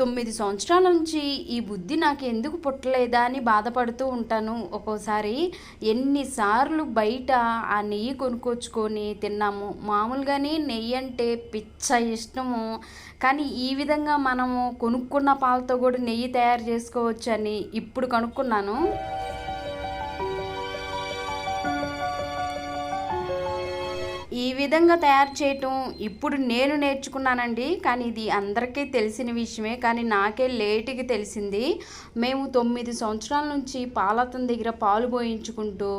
తొమ్మిది సంవత్సరాల నుంచి ఈ బుద్ధి నాకు ఎందుకు పుట్టలేదా అని బాధపడుతూ ఉంటాను. ఒక్కోసారి ఎన్నిసార్లు బయట ఆ నెయ్యి కొనుక్కొచ్చుకొని తిన్నాము. మామూలుగానే నెయ్యి అంటే పిచ్చ ఇష్టము. కానీ ఈ విధంగా మనము కొనుక్కున్న పాలతో కూడా నెయ్యి తయారు చేసుకోవచ్చు అని ఇప్పుడు కనుక్కున్నాను. ఈ విధంగా తయారు చేయటం ఇప్పుడు నేను నేర్చుకున్నానండి కానీ ఇది అందరికీ తెలిసిన విషయమే కానీ నాకే లేటుగా తెలిసింది. మేము తొమ్మిది సంవత్సరాల నుంచి పాలతన దగ్గర పాలు పోయించుకుంటూ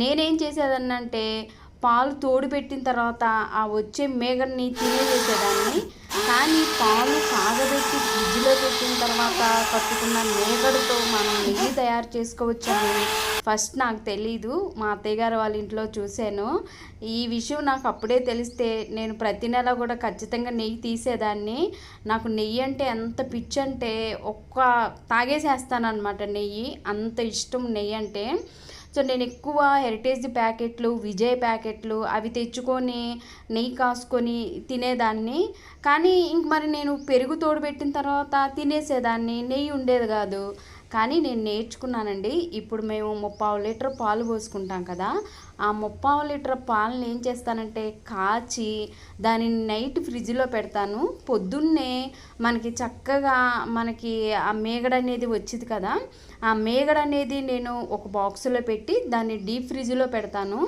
నేనేం చేసేదాన్నంటే పాలు తోడు పెట్టిన తర్వాత ఆ వచ్చే మేగడ్ని తినేసేదాన్ని కానీ పాలు కాగబెట్టి ఫ్రిడ్జ్లో పెట్టిన తర్వాత కట్టుకున్న మేగడతో మనం నెయ్యి తయారు చేసుకోవచ్చని ఫస్ట్ నాకు తెలీదు. మా అత్తయ్య గారు వాళ్ళ ఇంట్లో చూశాను. ఈ విషయం నాకు అప్పుడే తెలిస్తే నేను ప్రతి నెల కూడా ఖచ్చితంగా నెయ్యి తీసేదాన్ని. నాకు నెయ్యి అంటే ఎంత పిచ్చి అంటే ఒక్క తాగేసేస్తాను అనమాట నెయ్యి. అంత ఇష్టం నెయ్యి అంటే. సో నేను ఎక్కువ హెరిటేజ్ ప్యాకెట్లు విజయ్ ప్యాకెట్లు అవి తెచ్చుకొని నెయ్యి కాసుకొని తినేదాన్ని. కానీ ఇంక మరి నేను పెరుగు తోడుపెట్టిన తర్వాత తినేసేదాన్ని. నెయ్యి ఉండేది కాదు. కానీ నేను నేర్చుకున్నానండి. ఇప్పుడు మేము ముప్పావు లీటర్ పాలు పోసుకుంటాం కదా ఆ ముప్పావు లీటర్ పాలను ఏం చేస్తానంటే కాచి దానిని నైట్ ఫ్రిడ్జ్లో పెడతాను. పొద్దున్నే మనకి చక్కగా మనకి ఆ మేగడ అనేది వచ్చింది కదా ఆ మేగడ అనేది నేను ఒక బాక్స్లో పెట్టి దాన్ని డీప్ ఫ్రిడ్జ్లో పెడతాను.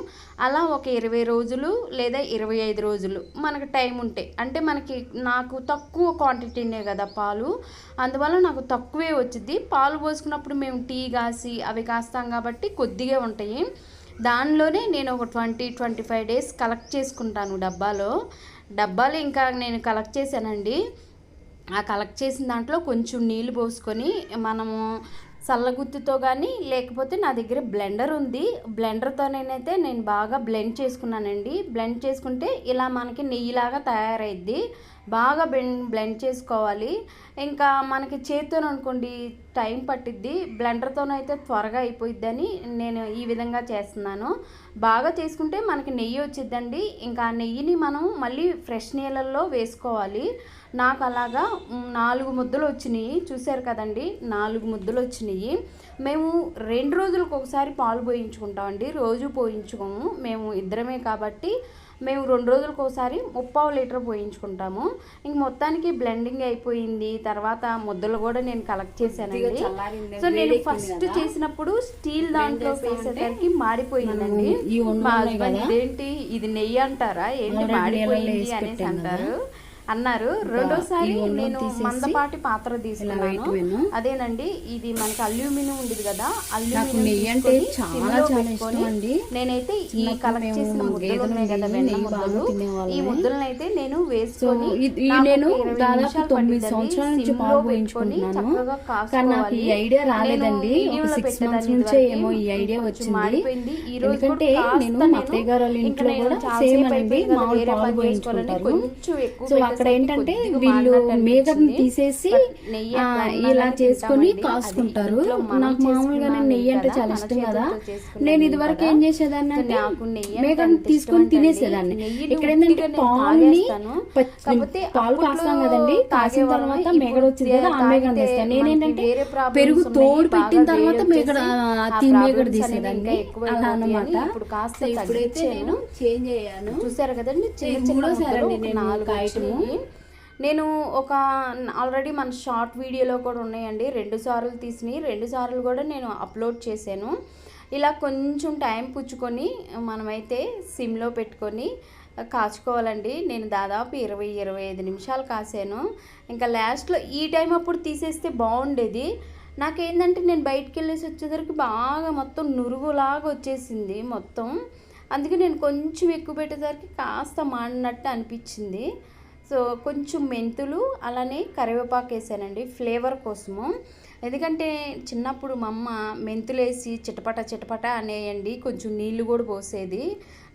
అలా ఒక ఇరవై రోజులు లేదా ఇరవై ఐదు రోజులు మనకు టైం ఉంటే అంటే మనకి నాకు తక్కువ క్వాంటిటీనే కదా పాలు అందువల్ల నాకు తక్కువే వచ్చింది పాలు పోసుకున్నప్పుడు మేము టీ కాసి అవి కాస్తాం కాబట్టి కొద్దిగా ఉంటాయి. దానిలోనే నేను ఒక twenty twenty five days collect చేసుకుంటాను డబ్బాలో. డబ్బాలు ఇంకా నేను కలెక్ట్ చేశానండి. ఆ కలెక్ట్ చేసిన దాంట్లో కొంచెం నీళ్ళు పోసుకొని మనము చల్లగుత్తితో కానీ లేకపోతే నా దగ్గర బ్లెండర్ ఉంది. బ్లెండర్తో నేనైతే నేను బాగా బ్లెండ్ చేసుకున్నానండి. బ్లెండ్ చేసుకుంటే ఇలా మనకి నెయ్యిలాగా తయారైద్ది. బాగా బ్లెండ్ బ్లెండ్ చేసుకోవాలి. ఇంకా మనకి చేతితో అనుకోండి టైం పట్టిద్ది. బ్లెండర్తోనైతే త్వరగా అయిపోయిద్దని నేను ఈ విధంగా చేస్తున్నాను. బాగా చేసుకుంటే మనకి నెయ్యి వచ్చిద్దండి. ఇంకా నెయ్యిని మనం మళ్ళీ ఫ్రెష్ నీళ్ళల్లో వేసుకోవాలి. నాకు అలాగా నాలుగు ముద్దలు వచ్చినాయి. చూశారు కదండి? నాలుగు ముద్దలు వచ్చినాయి. మేము రెండు రోజులకు ఒకసారి పాలు పోయించుకుంటామండి. రోజు పోయించుకోము. మేము ఇద్దరమే కాబట్టి మేము రెండు రోజులకు ఒకసారి ముప్పావు లీటర్ పోయించుకుంటాము ఇంక మొత్తానికి బ్లెండింగ్ అయిపోయింది తర్వాత ముద్దలు కూడా నేను కలెక్ట్ చేశానండి సో నేను ఫస్ట్. చేసినప్పుడు స్టీల్ దాంట్లో వేసేసరికి ఉండ మా హస్బెండ్. ఇదేంటి ఇది నెయ్యి అంటారా ఏంటి మాడిపోయింది అనేసి. అంటారు అన్నారు రెండోసారి నేను మందపాటి పాత్ర తీసుకున్నాను. అదేనండి ఇది మనకి అల్యూమినియం ఉండేది కదా అల్యూమినియం చాలా పెట్టుకొని. నేనైతే ఈ కలెక్ట్ చేసిన ముద్దలు ఉన్నాయి కదా వెన్న ముద్దలు. ఈ ముద్దలను అయితే నేను వేసుకొని నేను దాదాపు తొమ్మిది. సంవత్సరాల నుంచి పోయించుకుంటున్నాను చక్కగా ఈ. ఐడియా రాలేదండి సిక్స్ మంత్స్ నుంచే. ఏమో ఈ ఐడియా వచ్చింది. ఈ రోజు ఎందుకంటే నేను అత్తయ్య గారు వాళ్ళ ఇంట్లో కూడా సేమ్ అండి మామూలు పాలు పోయించుకుంటారు కొంచెం ఎక్కువ అక్కడ ఏంటంటే వీళ్ళు అనిపించింది. తీసేసి ఇలా చేసుకొని. కాసుకుంటారు నాకు మామూలుగానే చేసుకున్న నెయ్యి అంటే చాలా ఇష్టం కదా నేను ఇది వరకు. ఏం చేసేదాన్ని అంటే అంత తీసుకొని తినేసేదాన్ని ఇక్కడ ఏంటంటే నేను పాలని పాలు కాస్తాం కదండి కాసిన. తర్వాత మేగడ వచ్చింది కదా ఆ తాగితే తీస్తాను నేనేంటంటే పెరుగు. తోడు పెట్టిన తర్వాత problems అనేవి తీసేదాన్ని అలా సో ఇప్పుడైతే. నేను చేంజ్ అయ్యాను చూసారు కదండి మూడోసారి నేను నాలుగు కాయటము. నేను ఒక ఆల్రెడీ మన షార్ట్ వీడియోలో కూడా ఉన్నాయండి. రెండు సార్లు తీసినవి రెండు సార్లు కూడా నేను అప్లోడ్ చేశాను. ఇలా కొంచెం టైం పుచ్చుకొని మనమైతే సిమ్లో పెట్టుకొని కాచుకోవాలండి. నేను దాదాపు ఇరవై ఇరవై ఐదు నిమిషాలు కాసాను ఇంకా లాస్ట్లో ఈ టైం అప్పుడు తీసేస్తే బాగుండేది. నాకేంటంటే నేను బయటికి వెళ్ళేసి వచ్చేసరికి బాగా మొత్తం నురుగులాగా వచ్చేసింది మొత్తం. అందుకే నేను కొంచెం ఎక్కువ పెట్టేసరికి కాస్త మాడినట్టు అనిపించింది. సో కొంచెం మెంతులు అలానే కరివేపాకు వేసానండి ఫ్లేవర్ కోసము. ఎందుకంటే చిన్నప్పుడు మా అమ్మ మెంతులేసి చిటపట చిటపట అనేయండి కొంచెం నీళ్ళు కూడా పోసేది.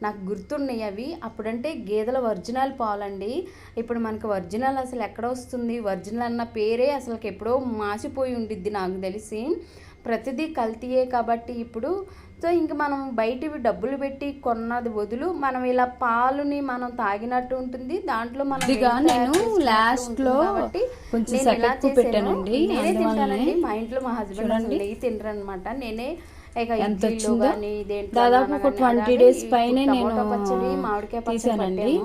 నాకు గుర్తున్నాయి అవి. అప్పుడంటే గేదెల ఒరిజినల్ పాలండి. ఇప్పుడు మనకు ఒరిజినల్ అసలు ఎక్కడ వస్తుంది? ఒరిజినల్ అన్న పేరే అసలు ఎప్పుడో మాసిపోయి ఉండిద్ది నాకు తెలిసి. ప్రతిదీ కల్తీయే కాబట్టి ఇప్పుడు సో ఇంక మనం బయటివి డబ్బులు పెట్టి కొన్నది వదులు మనం ఇలా పాలుని మనం తాగినట్టు ఉంటుంది దాంట్లో మనం నేను ఉంటుంది లో కొంచెం ఇలా. పెట్టానండి. నేనే తింటానండి మా ఇంట్లో మా హస్బెండ్ అసలు. నెయ్యి తినరు అనమాట నేనే ఇక ఎంత వచ్చిందో? దాదాపు ఒక కానీ 20 అలాగే days ఈ పైనే నేను పచ్చడి మామిడికాయ పచ్చడి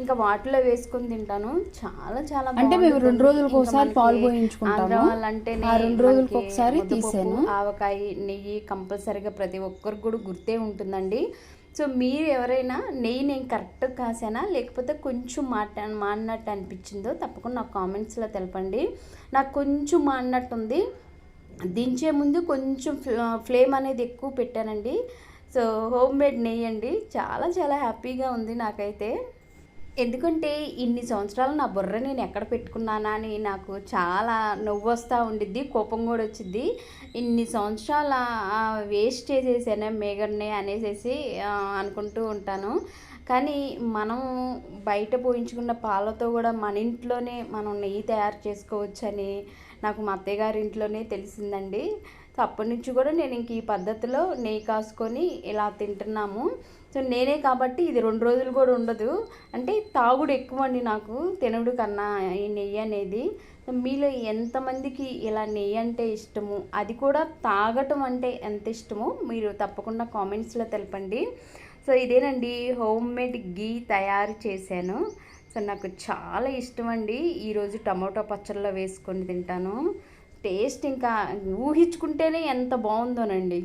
ఇంకా వాటిలో వేసుకొని తింటాను. చాలా చాలా అంటే మేము. రెండు రోజులకు ఒకసారి పాలు పోయించుకుంటాము. ఆ రెండు రోజులకు ఒకసారి తీసాను. ఆవకాయ నెయ్యి కంపల్సరీగా ప్రతి ఒక్కరికి కూడా గుర్తే ఉంటుందండి. సో మీరు ఎవరైనా నెయ్యి నేను కరెక్ట్ కాసానా? లేకపోతే కొంచెం మాట మాడినట్టు అనిపించిందో తప్పకుండా నాకు కామెంట్స్లో తెలపండి. నాకు కొంచెం మాడినట్టు ఉంది. దించే ముందు కొంచెం ఫ్ల- ఫ్లేమ్ అనేది ఎక్కువ పెట్టానండి. సో హోమ్ మేడ్ నెయ్యి అండి. చాలా చాలా హ్యాపీగా ఉంది నాకైతే. ఎందుకంటే ఇన్ని సంవత్సరాలు నా బుర్ర నేను ఎక్కడ పెట్టుకున్నానా అని నాకు చాలా నవ్వు వస్తూ ఉండిద్ది కోపం కూడా వచ్చింది ఇన్ని సంవత్సరాల వేస్ట్ చేసేసానే మేఘర్ని అనేసి అనుకుంటూ ఉంటాను. కానీ మనం బయట పోయించుకున్న పాలతో కూడా మన ఇంట్లోనే మనం నెయ్యి తయారు చేసుకోవచ్చని నాకు మా అత్తయ్య గారి ఇంట్లోనే తెలిసిందండి. సో అప్పటి నుంచి కూడా నేను ఇంక ఈ పద్ధతిలో నెయ్యి కాసుకొని ఇలా తింటున్నాము. సో నేనే కాబట్టి ఇది రెండు రోజులు కూడా ఉండదు. అంటే తాగుడు ఎక్కువ అండి నాకు తినడు కన్నా ఈ నెయ్యి అనేది. మీలో ఎంతమందికి ఇలా నెయ్యి అంటే ఇష్టము? అది కూడా తాగటం అంటే ఎంత ఇష్టమో? మీరు తప్పకుండా కామెంట్స్లో తెలపండి. సో ఇదేనండి హోమ్ మేడ్ గీ తయారు చేశాను. సో నాకు చాలా ఇష్టం అండి. ఈరోజు టమాటో పచ్చళ్ళలో వేసుకొని తింటాను. టేస్ట్ ఇంకా ఊహించుకుంటేనే ఎంత బాగుందోనండి.